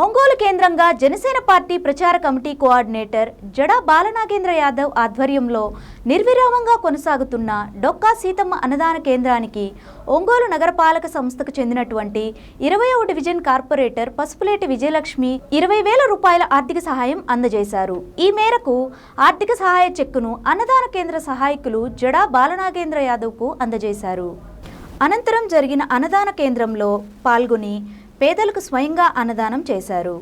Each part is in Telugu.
ఒంగోలు కేంద్రంగా జనసేన పార్టీ ప్రచార కమిటీ కోఆర్డినేటర్ జడా బాలనాగేంద్ర యాదవ్ ఆధ్వర్యంలో నిర్విరామంగా కొనసాగుతున్న డొక్కా సీతమ్మ అన్నదాన కేంద్రానికి ఒంగోలు నగరపాలక సంస్థకు చెందినటువంటి ఇరవయవ డివిజన్ కార్పొరేటర్ పసుపులేటి విజయలక్ష్మి ఇరవై వేల రూపాయల ఆర్థిక సహాయం అందజేశారు. ఈ మేరకు ఆర్థిక సహాయ చెక్కును అన్నదాన కేంద్ర సహాయకులు జడా బాలనాగేంద్ర యాదవ్కు అందజేశారు. అనంతరం జరిగిన అన్నదాన కేంద్రంలో పాల్గొని పేదలకు స్వయంగా అన్నదానం చేశారు.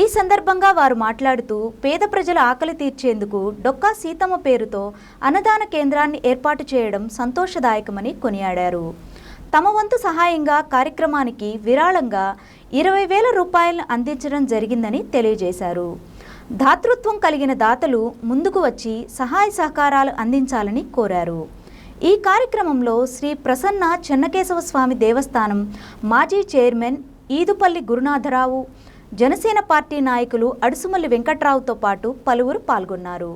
ఈ సందర్భంగా వారు మాట్లాడుతూ పేద ప్రజల ఆకలి తీర్చేందుకు డొక్కా సీతమ్మ పేరుతో అన్నదాన కేంద్రాన్ని ఏర్పాటు చేయడం సంతోషదాయకమని కొనియాడారు. తమ వంతు సహాయంగా కార్యక్రమానికి విరాళంగా ఇరవై వేల రూపాయలను అందించడం జరిగిందని తెలియజేశారు. దాతృత్వం కలిగిన దాతలు ముందుకు వచ్చి సహాయ సహకారాలు అందించాలని కోరారు. ఈ కార్యక్రమంలో శ్రీ ప్రసన్న చెన్నకేశవ స్వామి దేవస్థానం మాజీ చైర్మన్ ఈదుపల్లి గురునాథరావు జనసేన పార్టీ నాయకులు అడుసుమల్లి వెంకట్రావుతో పాటు పలువురు పాల్గొన్నారు.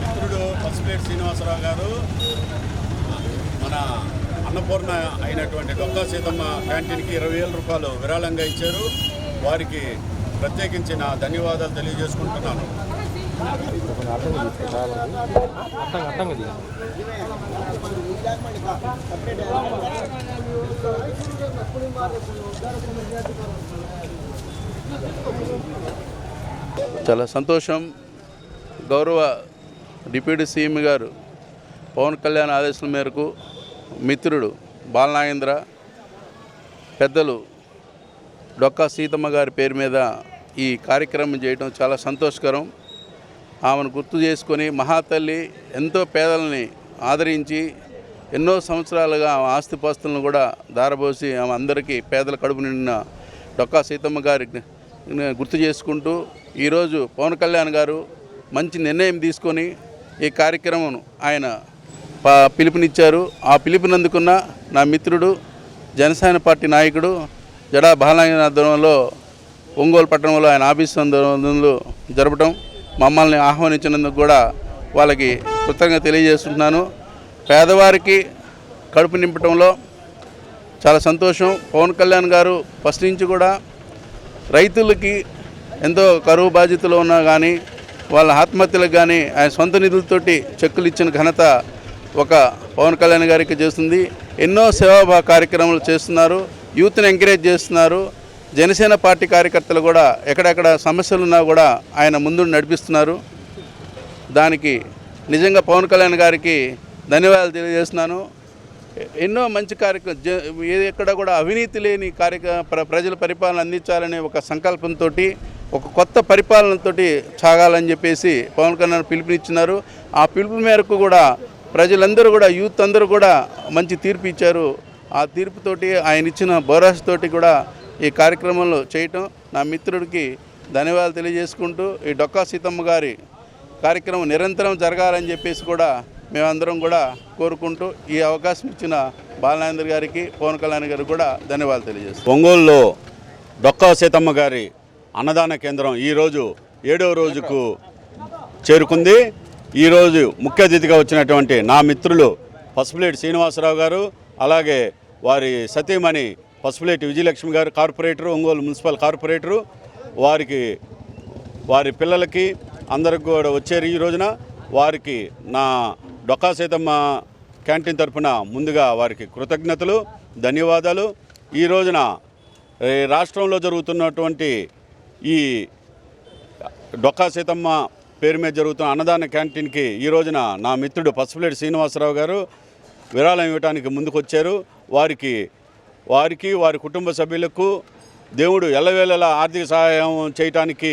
మిత్రుడు పసుపేటి శ్రీనివాసరావు గారు. మన అన్నపూర్ణ అయినటువంటి డొక్కా సీతమ్మ క్యాంటీన్కి ఇరవై వేల రూపాయలు విరాళంగా ఇచ్చారు. వారికి ప్రత్యేకించి నా ధన్యవాదాలు తెలియజేసుకుంటున్నాను. చాలా సంతోషం. గౌరవ డిప్యూటీ సీఎం గారు పవన్ కళ్యాణ్ ఆదేశాల మేరకు మిత్రుడు బాలనాగేంద్ర పెద్దలు డొక్కా సీతమ్మ గారి పేరు మీద ఈ కార్యక్రమం చేయడం చాలా సంతోషకరం. ఆమెను గుర్తు చేసుకొని మహాతల్లి ఎంతో పేదలని ఆదరించి ఎన్నో సంవత్సరాలుగా ఆమె ఆస్తిపాస్తులను కూడా దారబోసి ఆమె అందరికీ పేదల కడుపు నిండిన డొక్కా సీతమ్మ గారి గుర్తు చేసుకుంటూ ఈరోజు పవన్ కళ్యాణ్ గారు మంచి నిర్ణయం తీసుకొని ఈ కార్యక్రమం ఆయన పిలుపునిచ్చారు. ఆ పిలుపునందుకున్న నా మిత్రుడు జనసేన పార్టీ నాయకుడు జడా బాలనాథంలో ఒంగోలు పట్టణంలో ఆయన ఆఫీస్ నందు జరపడం మమ్మల్ని ఆహ్వానించినందుకు కూడా వాళ్ళకి కృతజ్ఞత తెలియజేస్తున్నాను. పేదవారికి కడుపు నింపడంలో చాలా సంతోషం. పవన్ కళ్యాణ్ గారు ఫస్ట్ నుంచి కూడా రైతులకి ఎంతో కరువు బాధ్యతలు ఉన్నా కానీ వాళ్ళ ఆత్మహత్యలకు కానీ ఆయన సొంత నిధులతోటి చెక్కులు ఇచ్చిన ఘనత ఒక పవన్ కళ్యాణ్ గారికి చేస్తుంది. ఎన్నో సేవా కార్యక్రమాలు చేస్తున్నారు. యూత్ని ఎంకరేజ్ చేస్తున్నారు. జనసేన పార్టీ కార్యకర్తలు కూడా ఎక్కడెక్కడ సమస్యలున్నా కూడా ఆయన ముందు నడిపిస్తున్నారు. దానికి నిజంగా పవన్ కళ్యాణ్ గారికి ధన్యవాదాలు తెలియజేస్తున్నాను. ఎన్నో మంచి కార్యక్రమం జ- ఎక్కడ కూడా అవినీతి లేని కార్యక్రమ ప్ర ప్రజల పరిపాలన అందించాలనే ఒక సంకల్పంతో ఒక కొత్త పరిపాలనతో సాగాలని చెప్పేసి పవన్ కళ్యాణ్ పిలుపునిచ్చినారు. ఆ పిలుపు మేరకు కూడా ప్రజలందరూ కూడా యూత్ అందరూ కూడా మంచి తీర్పు ఇచ్చారు. ఆ తీర్పుతోటి ఆయన ఇచ్చిన భరోసాతోటి కూడా ఈ కార్యక్రమంలో చేయటం. నా మిత్రుడికి ధన్యవాదాలు తెలియజేసుకుంటూ ఈ డొక్కా సీతమ్మ గారి కార్యక్రమం నిరంతరం జరగాలని చెప్పేసి కూడా మేమందరం కూడా కోరుకుంటూ ఈ అవకాశం ఇచ్చిన బాలనాయందర్ గారికి పవన్ కళ్యాణ్ గారికి కూడా ధన్యవాదాలు తెలియజేస్తాం ఒంగోలులో డొక్కా సీతమ్మ గారి అన్నదాన కేంద్రం ఈరోజు ఏడవ రోజుకు చేరుకుంది. ఈరోజు ముఖ్య అతిథిగా వచ్చినటువంటి నా మిత్రులు పసుపులేటి శ్రీనివాసరావు గారు అలాగే వారి సతీమణి పసుపులేటి విజయలక్ష్మి గారు కార్పొరేటరు ఒంగోలు మున్సిపల్ కార్పొరేటరు. వారికి వారి పిల్లలకి అందరికి కూడా వచ్చారు ఈ రోజున. వారికి నా డొక్కా సీతమ్మ క్యాంటీన్ తరపున ముందుగా వారికి కృతజ్ఞతలు ధన్యవాదాలు. ఈ రోజున రాష్ట్రంలో జరుగుతున్నటువంటి ఈ డొక్కా సీతమ్మ పేరు మీద జరుగుతున్న అన్నదాన క్యాంటీన్కి ఈ రోజున నా మిత్రుడు పసుపులేటి శ్రీనివాసరావు గారు విరాళం ఇవ్వడానికి ముందుకొచ్చారు. వారికి వారికి వారి కుటుంబ సభ్యులకు దేవుడు ఎల్లవేళలా ఆర్థిక సహాయం చేయటానికి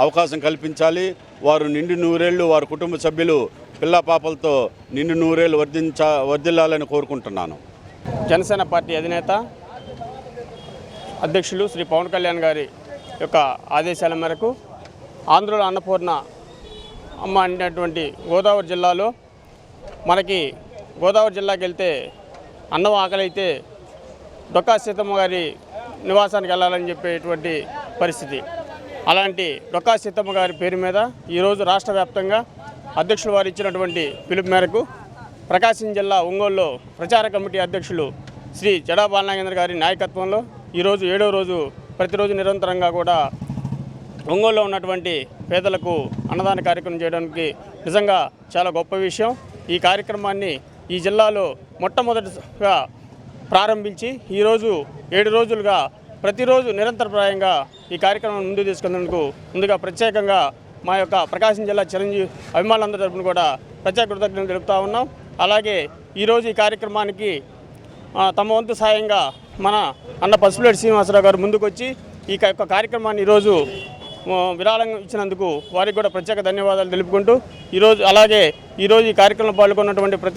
అవకాశం కల్పించాలి. వారు నిండి నూరేళ్ళు వారి కుటుంబ సభ్యులు పిల్ల పాపలతో నిండు నూరేళ్ళు వర్ధించ వర్ధిల్లాలని కోరుకుంటున్నాను. జనసేన పార్టీ అధినేత అధ్యక్షులు శ్రీ పవన్ కళ్యాణ్ గారి యొక్క ఆదేశాల మేరకు ఆంధ్రుల అన్నపూర్ణ అమ్మ అనేటువంటి గోదావరి జిల్లాలో మనకి గోదావరి జిల్లాకి వెళ్తే అన్నం ఆకలి అయితే డొక్కా సీతమ్మ గారి నివాసానికి వెళ్ళాలని చెప్పేటువంటి పరిస్థితి. అలాంటి డొక్కా సీతమ్మ గారి పేరు మీద ఈరోజు రాష్ట్ర వ్యాప్తంగా అధ్యక్షులు వారు ఇచ్చినటువంటి పిలుపు మేరకు ప్రకాశం జిల్లా ఒంగోలులో ప్రచార కమిటీ అధ్యక్షులు శ్రీ జడా బాలనాగేంద్ర గారి నాయకత్వంలో ఈరోజు ఏడో రోజు ప్రతిరోజు నిరంతరంగా కూడా ఒంగోలులో ఉన్నటువంటి పేదలకు అన్నదాన కార్యక్రమం చేయడానికి నిజంగా చాలా గొప్ప విషయం. ఈ కార్యక్రమాన్ని ఈ జిల్లాలో మొట్టమొదటిగా ప్రారంభించి ఈరోజు ఏడు రోజులుగా ప్రతిరోజు నిరంతరప్రాయంగా ఈ కార్యక్రమం ముందుకు తీసుకున్నందుకు ముందుగా ప్రత్యేకంగా మా యొక్క ప్రకాశం జిల్లా చిరంజీవి అభిమానులందరి తరపున కూడా ప్రత్యేక కృతజ్ఞతలు తెలుపుతా ఉన్నాం. అలాగే ఈరోజు ఈ కార్యక్రమానికి తమ వంతు సాయంగా మన అన్న పసుపులేటి శ్రీనివాసరావు గారు ముందుకొచ్చి ఈ యొక్క కార్యక్రమాన్ని ఈరోజు విరాళం ఇచ్చినందుకు వారికి కూడా ప్రత్యేక ధన్యవాదాలు తెలుపుకుంటూ ఈరోజు అలాగే ఈరోజు ఈ కార్యక్రమంలో పాల్గొన్నటువంటి ప్రతి